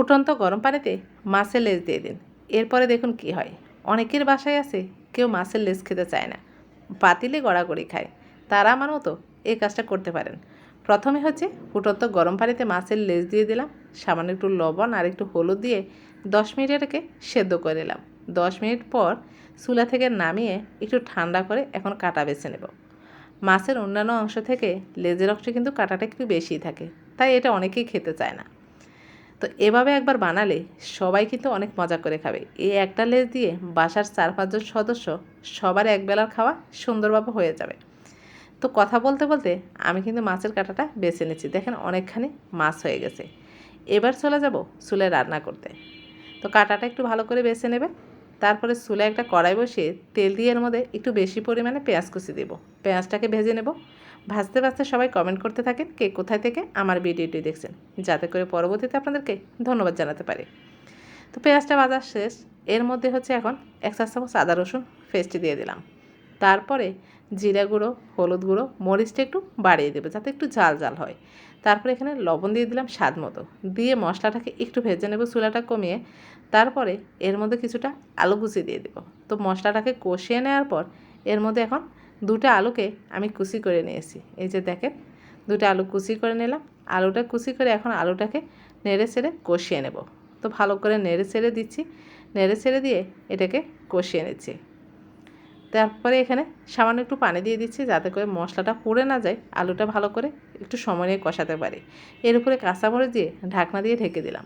ফুটন্ত গরম পানিতে মাছের লেজ দিয়ে দিন। এরপরে দেখুন কি হয়। অনেকের বাসায় আছে, কেউ মাছের লেজ খেতে চায় না। পাতিলে গড়াগড়ি খায়। তারা আমার মতো এই কাজটা করতে পারেন। প্রথমে হচ্ছে ফুটন্ত গরম পানিতে মাছের লেজ দিয়ে দিলাম, সামান্য একটু লবণ আর একটু হলুদ দিয়ে দশ মিনিট এটাকে সেদ্ধ করে নিলাম। দশ মিনিট পর চুলা থেকে নামিয়ে একটু ঠান্ডা করে এখন কাটা বেছে নেব। মাছের অন্যান্য অংশ থেকে লেজের অংশে কিন্তু কাটাটা একটু বেশিই থাকে, তাই এটা অনেকেই খেতে চায় না। তো এভাবে একবার বানালে সবাই কিন্তু অনেক মজা করে খাবে। এই একটা লেজ দিয়ে বাসার চার পাঁচজন সদস্য সবার একবেলার খাওয়া সুন্দরভাবে হয়ে যাবে। তো কথা বলতে বলতে আমি কিন্তু মাছের কাঁটাটা বেছে নিচ্ছি। দেখেন অনেকখানি মাছ হয়ে গেছে। এবার চলে যাব চুলে রান্না করতে। তো কাঁটাটা একটু ভালো করে বেছে নেবে তারপরে চুলে একটা কড়াই বসিয়ে তেল দিয়ে এর মধ্যে একটু বেশি পরিমাণে পেঁয়াজ কুচি দেবো। পেঁয়াজটাকে ভেজে নেব। ভাজতে ভাজতে সবাই কমেন্ট করতে থাকেন কে কোথায় থেকে আমার ভিডিওটি দেখছেন। যাতে করে পরবর্তীতে আপনাদেরকে ধন্যবাদ জানাতে পারি। তো পেঁয়াজটা ভাজা শেষ। এর মধ্যে হচ্ছে এখন এক চা চামচ আদা রসুন পেস্ট দিয়ে দিলাম। তারপরে জিরা গুঁড়ো, হলুদ গুঁড়ো, মরিচটা একটু বাড়িয়ে দেবে যাতে একটু ঝাল ঝাল হয়। তারপরে এখানে লবণ দিয়ে দিলাম স্বাদ মতো। দিয়ে মশলাটাকে একটু ভেজে নেব চুলাটা কমিয়ে। তারপরে এর মধ্যে কিছুটা আলু কুচি দিয়ে দেবো। তো মশলাটাকে কষিয়ে নেওয়ার পর এর মধ্যে এখন দুটো আলুকে আমি কুচি করে নিয়েছি। এই যে দেখেন, দুটো আলু কুচি করে নিলাম। আলুটা কুচি করে এখন আলুটাকে নেড়ে ছেড়ে কষিয়ে নেব। তো ভালো করে নেড়ে ছেড়ে দিচ্ছি। নেড়ে ছেড়ে দিয়ে এটাকে কষিয়ে নিচ্ছি। তারপরে এখানে সামান্য একটু পানি দিয়ে দিচ্ছি যাতে করে মশলাটা পুড়ে না যায়। আলুটা ভালো করে একটু সময় নিয়ে কষাতে পারি। এর উপরে কাঁচামরিচ দিয়ে ঢাকনা দিয়ে ঢেকে দিলাম।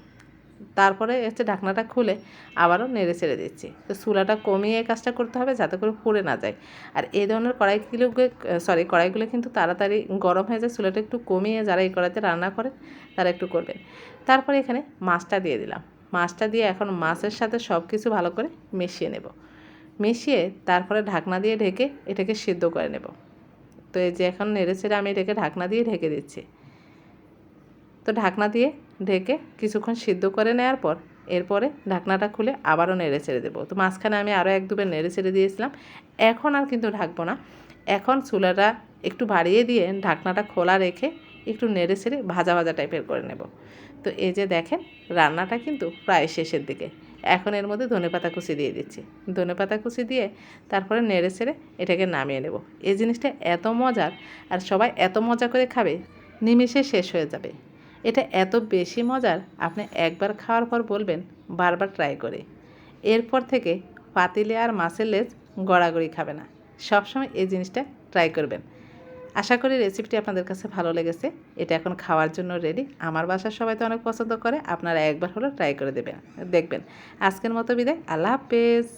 তারপরে হচ্ছে ঢাকনাটা খুলে আবারও নেড়ে ছেড়ে দিচ্ছি। তো চুলাটা কমিয়ে এই কাজটা করতে হবে যাতে করে পুড়ে না যায়। আর এই ধরনের কড়াইগুলোকে সরি কড়াইগুলো কিন্তু তাড়াতাড়ি গরম হয়ে যায়। চুলাটা একটু কমিয়ে যারা এই কড়াইতে রান্না করে তারা একটু করবেন। তারপরে এখানে মাছটা দিয়ে দিলাম। মাছটা দিয়ে এখন মাছের সাথে সব কিছু ভালো করে মিশিয়ে নেব। মিশিয়ে তারপরে ঢাকনা দিয়ে ঢেকে এটাকে সিদ্ধ করে নেব। তো এই যে এখন নেড়ে ছেড়ে আমি এটাকে ঢাকনা দিয়ে ঢেকে দিচ্ছি। তো ঢাকনা দিয়ে ঢেকে কিছুক্ষণ সিদ্ধ করে নেওয়ার পর এরপরে ঢাকনাটা খুলে আবারও নেড়ে ছেড়ে দেবো। তো মাঝখানে আমি আরও এক দুবার নেড়ে ছেড়ে দিয়েছিলাম। এখন আর কিন্তু ঢাকবো না। এখন চুলাটা একটু বাড়িয়ে দিয়ে ঢাকনাটা খোলা রেখে একটু নেড়ে ছেড়ে ভাজা ভাজা টাইপের করে নেব। তো এই যে দেখেন, রান্নাটা কিন্তু প্রায় শেষের দিকে। এখন এর মধ্যে ধনেপাতা কুচি দিয়ে দিচ্ছি। ধনেপাতা কুচি দিয়ে তারপরে নেড়ে ছেড়ে এটাকে নামিয়ে নেব। এই জিনিসটা এত মজার আর সবাই এত মজা করে খাবে, নিমিষে শেষ হয়ে যাবে। এটা এত বেশি মজার, আপনি একবার খাওয়ার পর বলবেন, বারবার ট্রাই করে। এরপর থেকে পাতিলে আর মাছের লেজ গড়াগড়ি খাবে না। সবসময় এই জিনিসটা ট্রাই করবেন। আশা করি রেসিপিটি আপনাদের কাছে ভালো লেগেছে। এটা এখন খাওয়ার জন্য রেডি আমার বাসার সবাই তো অনেক পছন্দ করে। আপনারা একবার হলো ট্রাই করে দেবেন। দেখবেন। আজকের মতো বিদায়। আল্লাহ হাফেজ।